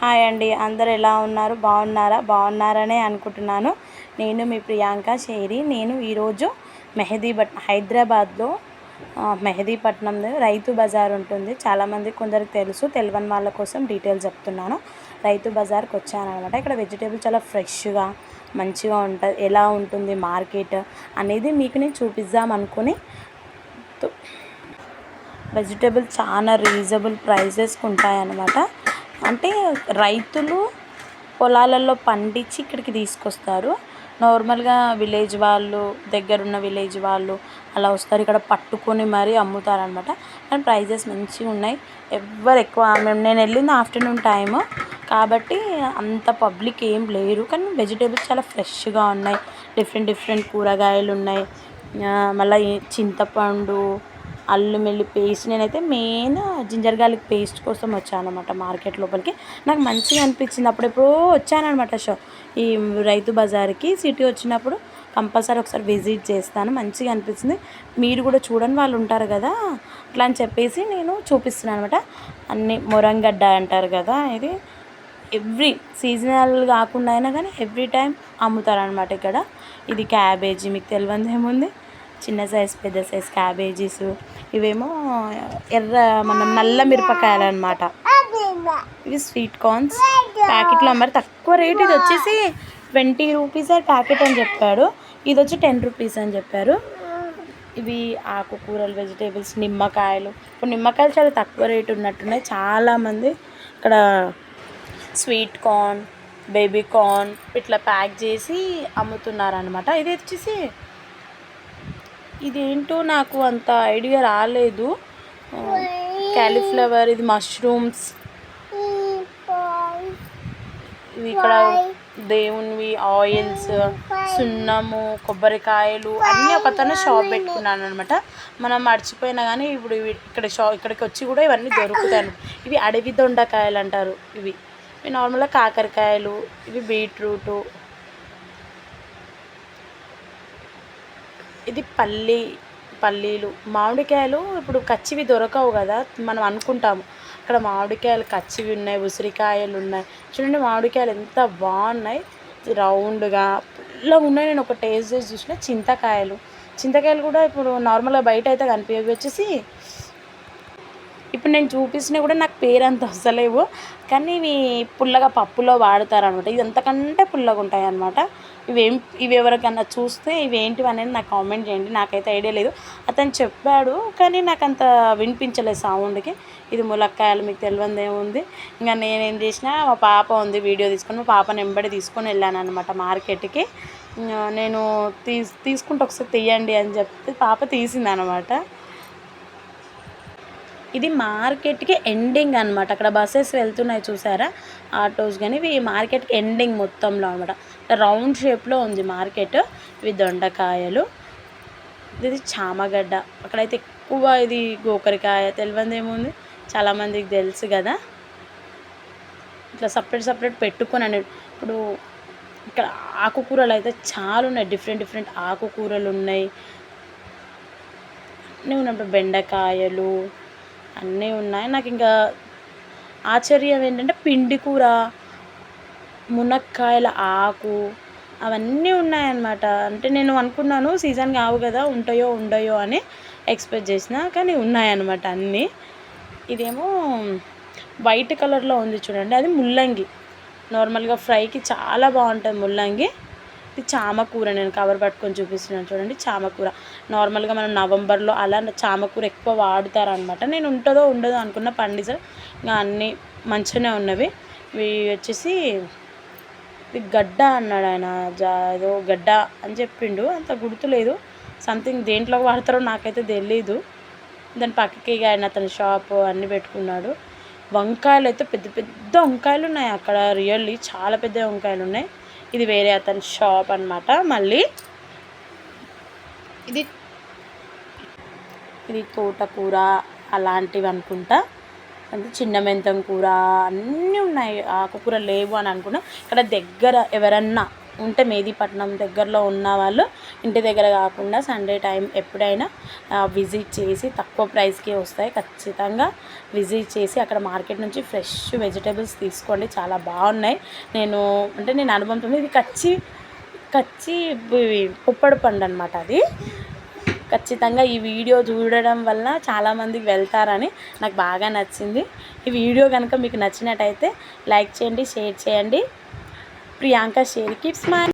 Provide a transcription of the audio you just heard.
Hi అండి అందరు ఎలా ఉన్నారు? బాగున్నారా? బాగున్నారనే అనుకుంటున్నాను. నేను మీ ప్రియాంక షేరి. నేను ఈరోజు మెహదీపట్ హైదరాబాద్లో మెహదీపట్నం రైతు బజార్ ఉంటుంది. చాలామంది కొందరికి తెలుసు. తెలియని వాళ్ళ కోసం డీటెయిల్స్ చెప్తున్నాను. రైతు బజార్కి వచ్చాను అనమాట ఇక్కడ వెజిటేబుల్ చాలా ఫ్రెష్గా మంచిగా ఉంటుంది ఎలా ఉంటుంది మార్కెట్ అనేది మీకు నేను చూపిద్దాం అనుకుని వెజిటేబుల్ చాలా రీజనబుల్ ప్రైజెస్కి ఉంటాయన్నమాట అంటే రైతులు పొలాలలో పండించి ఇక్కడికి తీసుకొస్తారు. నార్మల్గా విలేజ్ వాళ్ళు దగ్గరున్న విలేజ్ వాళ్ళు అలా వస్తారు. ఇక్కడ పట్టుకొని మరీ అమ్ముతారనమాట. కానీ ప్రైజెస్ మంచిగా ఉన్నాయి. ఎవ్వరు ఎక్కువ మేము నేను వెళ్ళింది ఆఫ్టర్నూన్ టైము. కాబట్టి అంత పబ్లిక్ ఏం లేరు. కానీ వెజిటేబుల్స్ చాలా ఫ్రెష్గా ఉన్నాయి. డిఫరెంట్ డిఫరెంట్ కూరగాయలు ఉన్నాయి. మళ్ళీ చింతపండు అల్లం వెల్లి పేస్ట్. నేనైతే మెయిన్ జింజర్ గార్లిక్ పేస్ట్ కోసం వచ్చాను అనమాట మార్కెట్ లోపలికి. నాకు మంచిగా అనిపించింది. అప్పుడెప్పుడో వచ్చానమాట షో. ఈ రైతు బజార్కి సిటీ వచ్చినప్పుడు కంపల్సరీ ఒకసారి విజిట్ చేస్తాను. మంచిగా అనిపించింది. మీరు కూడా చూడని వాళ్ళు ఉంటారు కదా అట్లా అని చెప్పేసి నేను చూపిస్తున్నాను అనమాట అన్ని మొరంగడ్డ అంటారు కదా ఇది ఎవ్రీ సీజనల్ కాకుండా అయినా కానీ ఎవ్రీ టైం అమ్ముతారనమాట ఇక్కడ. ఇది క్యాబేజీ మీకు తెలియదు ఏముంది చిన్న సైజ్ పెద్ద సైజ్ క్యాబేజీస్ ఇవేమో ఎర్ర మన నల్ల మిరపకాయలు అనమాట ఇవి స్వీట్ కార్న్స్ ప్యాకెట్లో మరి తక్కువ రేట్ ఇది వచ్చేసి ట్వంటీ రూపీస్ ప్యాకెట్ అని చెప్పాడు. ఇది వచ్చి టెన్ రూపీస్ అని చెప్పారు. ఇవి ఆకుకూరలు వెజిటేబుల్స్ నిమ్మకాయలు. ఇప్పుడు నిమ్మకాయలు చాలా తక్కువ రేటు ఉన్నట్టున్నాయి. చాలామంది ఇక్కడ స్వీట్ కార్న్ బేబీ కార్న్ ఇట్లా ప్యాక్ చేసి అమ్ముతున్నారనమాట. ఇది వచ్చేసి ఇదేంటో నాకు అంత ఐడియా రాలేదు. క్యాలీఫ్లవర్ ఇది మష్రూమ్స్. ఇవి ఇక్కడ దేవునివి ఆయిల్స్ సున్నము కొబ్బరికాయలు అన్నీ ఒకతను షాప్ పెట్టుకున్నాను అనమాట మనం మర్చిపోయినా కానీ ఇప్పుడు ఇవి ఇక్కడ షా ఇక్కడికి వచ్చి కూడా ఇవన్నీ దొరుకుతాయి. ఇవి అడవి దొండకాయలు అంటారు ఇవి ఇవి నార్మల్గా కాకరకాయలు ఇవి బీట్రూటు. ఇది పల్లి పల్లీలు. మామిడికాయలు ఇప్పుడు కచ్చివి దొరకవు కదా మనం అనుకుంటాము. ఇక్కడ మామిడికాయలు కచ్చివి ఉన్నాయి ఉసిరికాయలు ఉన్నాయి. చూడండి మామిడికాయలు ఎంత బాగున్నాయి. రౌండ్గా పుల్లగా ఉన్నాయి. నేను ఒక టేస్ట్ చేసి చూసిన చింతకాయలు. చింతకాయలు కూడా ఇప్పుడు నార్మల్గా బయట అయితే కనిపించవి. వచ్చేసి ఇప్పుడు నేను చూపించినా కూడా నాకు పేరు అంత వస్తలేవు కానీ ఇవి పుల్లగా పప్పులో వాడతారనమాట ఇది అంతకంటే పుల్లగా ఉంటాయి అనమాట ఇవేం ఇవి ఎవరికన్నా చూస్తే ఇవేంటివి అనేది నాకు కామెంట్ చేయండి. నాకైతే ఐడియా లేదు. అతను చెప్పాడు కానీ నాకు అంత వినిపించలేదు సౌండ్కి. ఇది ములక్కాయలు మీకు తెలియంది ఉంది. ఇంకా నేనేం చేసిన మా పాప ఉంది వీడియో తీసుకొని మా పాపను వెంబడి తీసుకొని వెళ్ళాను అనమాట మార్కెట్కి నేను తీ తీసుకుంటే ఒకసారి తీయండి అని చెప్తే పాప తీసింది అనమాట ఇది మార్కెట్కి ఎండింగ్ అనమాట అక్కడ బస్సెస్ వెళ్తున్నాయి చూసారా? ఆటోస్ కానీ ఇవి మార్కెట్కి ఎండింగ్ మొత్తంలో అనమాట రౌండ్ షేప్లో ఉంది మార్కెట్ ఇవి దొండకాయలు. ఇది చామగడ్డ. అక్కడైతే ఎక్కువ ఇది గోకరికాయ తెలియంది ఏముంది చాలామందికి తెలుసు కదా. ఇట్లా సపరేట్ సపరేట్ పెట్టుకున్నాను ఇప్పుడు ఇక్కడ ఆకుకూరలు అయితే చాలా ఉన్నాయి. డిఫరెంట్ డిఫరెంట్ ఆకుకూరలు ఉన్నాయి. అన్నీ ఉన్నప్పుడు బెండకాయలు అన్నీ ఉన్నాయి. నాకు ఇంకా ఆశ్చర్యం ఏంటంటే పిండి కూర మునక్కాయల ఆకు అవన్నీ ఉన్నాయన్నమాట. అంటే నేను అనుకున్నాను సీజన్ కావు కదా ఉంటాయో ఉండయో అని ఎక్స్పెక్ట్ చేసిన కానీ ఉన్నాయన్నమాట అన్నీ. ఇదేమో వైట్ కలర్లో ఉంది చూడండి అది ముల్లంగి. నార్మల్గా ఫ్రైకి చాలా బాగుంటుంది ముల్లంగి. ఇది చామకూర నేను కవర్ పట్టుకొని చూపిస్తున్నాను చూడండి చామకూర. నార్మల్గా మనం నవంబర్లో అలా చామకూర ఎక్కువ వాడుతారనమాట నేను ఉంటుందో ఉండదో అనుకున్న పండిజర్ ఇంకా అన్నీ మంచిగానే ఉన్నవి. ఇవి వచ్చేసి ఇది గడ్డ అన్నాడు ఆయన. జా ఏదో గడ్డ అని చెప్పిండు. అంత గుర్తులేదు సంథింగ్ దేంట్లో వాడతారో నాకైతే తెలీదు. దాని పక్కకి ఆయన అతని షాప్ అన్నీ పెట్టుకున్నాడు. వంకాయలు అయితే పెద్ద పెద్ద వంకాయలు ఉన్నాయి అక్కడ. రియల్లీ చాలా పెద్ద వంకాయలు ఉన్నాయి. ఇది వేరే అతని షాప్ అన్నమాట. మళ్ళీ ఇది ఇది తోటకూర అలాంటివి అనుకుంటా. అంటే చిన్న మెంతం కూర అన్నీ ఉన్నాయి. ఆకుకూర లేవు అని అనుకున్నా. ఇక్కడ దగ్గర ఎవరన్నా ఉంటే మేదీపట్నం దగ్గరలో ఉన్న వాళ్ళు ఇంటి దగ్గర కాకుండా సండే టైం ఎప్పుడైనా విజిట్ చేసి తక్కువ ప్రైస్కి వస్తాయి. ఖచ్చితంగా విజిట్ చేసి అక్కడ మార్కెట్ నుంచి ఫ్రెష్ వెజిటేబుల్స్ తీసుకోండి. చాలా బాగున్నాయి. నేను అంటే నేను అనుభవంతో ఇది కచ్చి కచ్చి పుప్పడి పండు అనమాట అది. ఖచ్చితంగా ఈ వీడియో చూడడం వల్ల చాలామంది వెళ్తారని నాకు బాగా నచ్చింది. ఈ వీడియో కనుక మీకు నచ్చినట్టయితే లైక్ చేయండి షేర్ చేయండి. Priyanka share కిప్స్ my